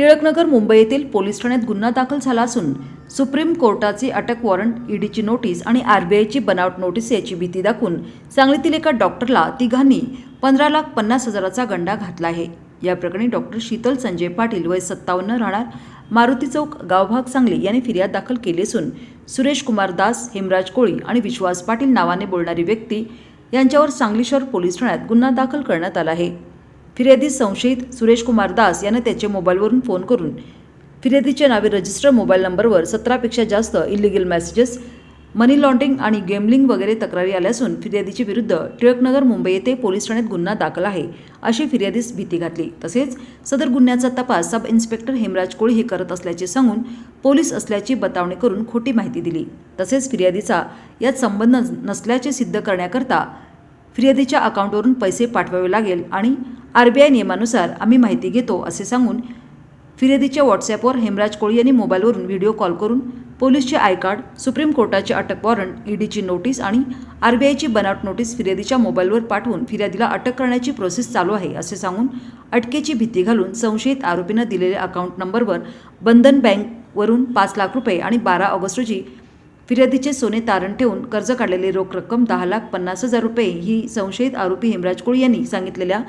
टिळकनगर मुंबई येथील पोलीस ठाण्यात गुन्हा दाखल झाला असून सुप्रीम कोर्टाची अटक वॉरंट ईडीची नोटीस आणि आरबीआयची बनावट नोटीस याची भीती दाखवून सांगलीतील एका डॉक्टरला तिघांनी पंधरा लाख पन्नास हजाराचा गंडा घातला आहे. या प्रकरणी डॉक्टर शीतल संजय पाटील वय सत्तावन्न राहणार. मारुती चौक गावभाग सांगली यांनी फिर्याद दाखल केली असून सुरेश कुमार दास हेमराज कोळी आणि विश्वास पाटील नावाने बोलणारी व्यक्ती यांच्यावर सांगली शहर पोलीस ठाण्यात गुन्हा दाखल करण्यात आला आहे. फिर्यादी संशयित सुरेश कुमार दास यानं त्याच्या मोबाईलवरून फोन करून फिर्यादीच्या नावे रजिस्टर मोबाईल नंबरवर सतरापेक्षा जास्त इलिगल मेसेजेस मनी लॉन्ड्रिंग आणि गेमलिंग वगैरे तक्रारी आल्या असून फिर्यादीच्या विरुद्ध टिळकनगर मुंबई येथे पोलीस ठाण्यात गुन्हा दाखल आहे अशी फिर्यादीस भीती घातली. तसेच सदर गुन्ह्याचा तपास सब इन्स्पेक्टर हेमराज कोळी हे करत असल्याचे सांगून पोलीस असल्याची बतावणी करून खोटी माहिती दिली. तसेच फिर्यादीचा यात संबंध नसल्याचे सिद्ध करण्याकरता फिर्यादीच्या अकाउंटवरून पैसे पाठवावे लागेल आणि आर बी आय नियमानुसार आम्ही माहिती घेतो असे सांगून फिर्यादीच्या व्हॉट्सॲपवर हेमराज कोळी यांनी मोबाईलवरून व्हिडिओ कॉल करून पोलीसचे आय कार्ड सुप्रीम कोर्टाचे अटक वॉरंट ईडीची नोटीस आणि आर बी आयची बनावट नोटीस फिर्यादीच्या मोबाईलवर पाठवून फिर्यादीला अटक करण्याची प्रोसेस चालू आहे असे सांगून अटकेची भीती घालून संशयित आरोपीनं दिलेल्या अकाउंट नंबरवर बंधन बँकवरून पाच लाख रुपये आणि बारा ऑगस्ट रोजी फिर्यादीचे सोने तारण ठेवून कर्ज काढलेली रोख रक्कम दहा लाख पन्नास हजार रुपये ही संशयित आरोपी हेमराज कुळ यांनी सांगितलेल्या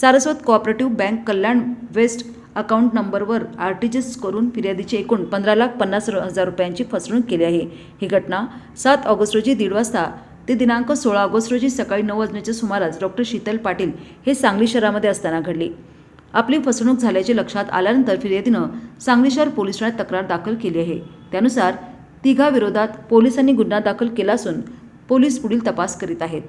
Saraswat cooperative bank Kalyan west account नंबरवर आर टी जी एस करून फिर्यादीचे एकूण पंधरा लाख पन्नास हजार रुपयांची फसवणूक केली आहे. ही घटना सात ऑगस्ट रोजी दीड वाजता ते दिनांक सोळा ऑगस्ट रोजी सकाळी नऊ वाजण्याच्या सुमारास डॉक्टर शीतल पाटील हे सांगली शहरामध्ये असताना घडली. आपली फसवणूक झाल्याचे लक्षात आल्यानंतर फिर्यादीनं सांगली शहर पोलीस ठाण्यात तक्रार दाखल केली आहे. त्यानुसार तिघा विरोधात पोलिसांनी गुन्हा दाखल केला असून पोलीस पुढील तपास करीत आहेत.